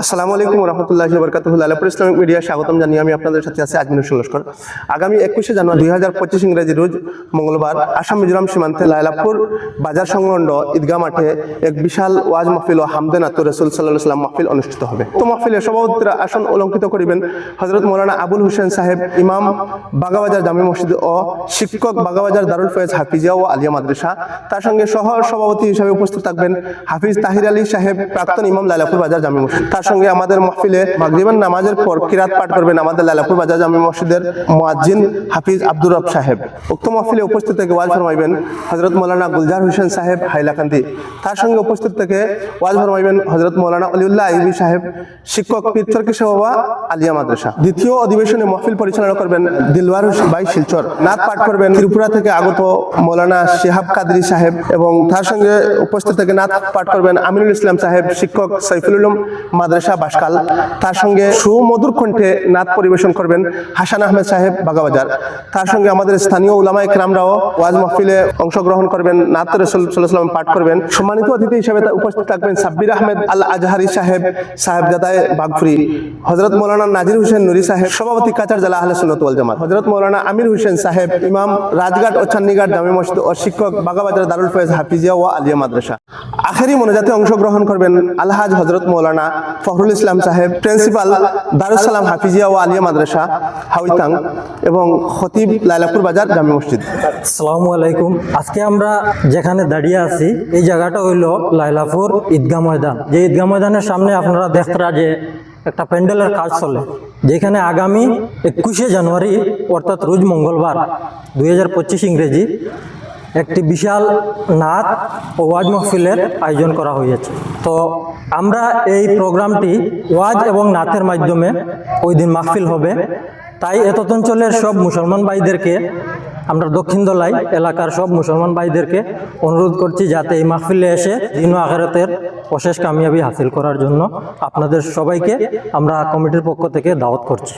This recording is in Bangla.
আসসালামু আলাইকুম রহমতুল্লাহ বরকাতুল আলাপুর ইসলামিক মিডিয়া স্বাগতম জানিয়ে আমি আপনাদের সাথে আছি হোসেন লস্কর আগামী একুশে জানুয়ারি দুই হাজার পঁচিশ ইংরেজি রোজ মঙ্গলবার আসাম মিজোরাম সীমান্তে লাইলাপুর বাজার সংলগ্ন ঈদগাহ মাঠে এক বিশাল ওয়াজ মাহফিল ও হামদে নাতু রসুল সাল্লাহ সাল্লাম মাহফিল অনুষ্ঠিত হবে। তো মাহফিলে সভাপতিরা আসন অলঙ্কিত করিবেন হজরত মৌলানা আবুল হোসেন সাহেব, ইমাম বাগাবাজার জামি মসজিদ ও শিক্ষক বাগাবাজার দারুল ফয়েজ হাফিজিয়া ও আলিয়া মাদ্রাসা। তার সঙ্গে সহ সভাপতি হিসাবে উপস্থিত থাকবেন হাফিজ তাহির আলী সাহেব, প্রাক্তন ইমাম লাইলাপুর বাজার জামি মসজিদ। তার সঙ্গে আমাদের মাহফিলে মাগরিবান নামাজের পর কিরাত পাঠ করবেন আমাদের লালাপুর বাজার জামি মসজিদের মুয়াজ্জিন হাফিজ আব্দুর রব সাহেব। উক্ত মাহফিলে উপস্থিত থেকে ওয়াজ ফরমাইবেন হজরত মৌলানা গুলজার হোসেন সাহেব হাইলাকান্দি। তার সঙ্গে উপস্থিত থেকে ওয়াজ ফরমাইবেন হজরত মৌলানা অলিউল্লাহ আইবি সাহেব, শিক্ষক পীরচরকি সভা আলিয়া মাদ্রাসা। দ্বিতীয় অধিবেশনে মাহফিল পরিচালনা করবেন দিলওয়ার বাই শিলচর। নাথ পাঠ করবেন ত্রিপুরা থেকে আগত মৌলানা শেহাব কাদরি সাহেব এবং তার সঙ্গে উপস্থিত থেকে নাথ পাঠ করবেন আমিনুল ইসলাম সাহেব, শিক্ষক সাইফুল উলুম মাদ্রাসা বাসকাল, তার সঙ্গে সুমধুর কণ্ঠে নাথ পরিবেশন করবেন হাসান আহমেদ সাহেব বাগাবাজার। তার সঙ্গে আমাদের স্থানীয় উলামায়ে কেরামরাও ওয়াজ মাহফিলে অংশগ্রহণ করবেন, নাত সাল্লাম পাঠ করবেন। সম্মানিত অতিথি হিসেবে উপস্থিত থাকবেন সাব্বির আহমেদ আল আজহারি সাহেব সাহেব সাহেবজাদায় বাগফুরি হজরত মৌলানা নাজির হোসেন নুরি সাহেব, সভাপতি কাচার জেলা আহলে সুন্নত ওয়াল জামাত। হজরত মৌলানা আমির হোসেন সাহেব, ইমাম রাজঘাট ও চান্নিঘাট জামে মসজিদ ও শিক্ষক বাগাবাজার দারুল ফয়েজ হাফিজিয়া ও আলিয়া মাদ্রাসা। আখেরি মোনাজাতে অংশগ্রহণ করবেন আলহাজ হজরত মৌলানা ফখরুল ইসলাম সাহেব, প্রিন্সিপাল দারুসালাম হাফিজিয়া ও আলিয়া মাদ্রাসা হাউইতাং এবং খতিব লাইলাপুর বাজার জামে মসজিদ। আসসালামু আলাইকুম। আজকে আমরা যেখানে দাঁড়িয়ে আছি, এই জায়গাটা হইল লাইলাপুর ঈদগাহ ময়দান। যে ঈদগাহ ময়দানের সামনে আপনারা দেখতরা যে একটা প্যান্ডেলের কাজ চলে, যেখানে আগামী একুশে জানুয়ারি, অর্থাৎ রোজ মঙ্গলবার, দুই হাজার পঁচিশ ইংরেজি, একটি বিশাল নাচ ও ওয়াজ মহফিলের আয়োজন করা হয়েছে। তো আমরা এই প্রোগ্রামটি ওয়াজ এবং নাথের মাধ্যমে ওই দিন মাহফিল হবে। তাই এত অঞ্চলের সব মুসলমান ভাইদেরকে আমরা দক্ষিণ দলাই এলাকার সব মুসলমান ভাইদেরকে অনুরোধ করছি যাতে এই মাহফিলে এসে দিন আখেরাতের অশেষ কামিয়াবি হাসিল করার জন্য আপনাদের সবাইকে আমরা কমিটির পক্ষ থেকে দাওয়াত করছি।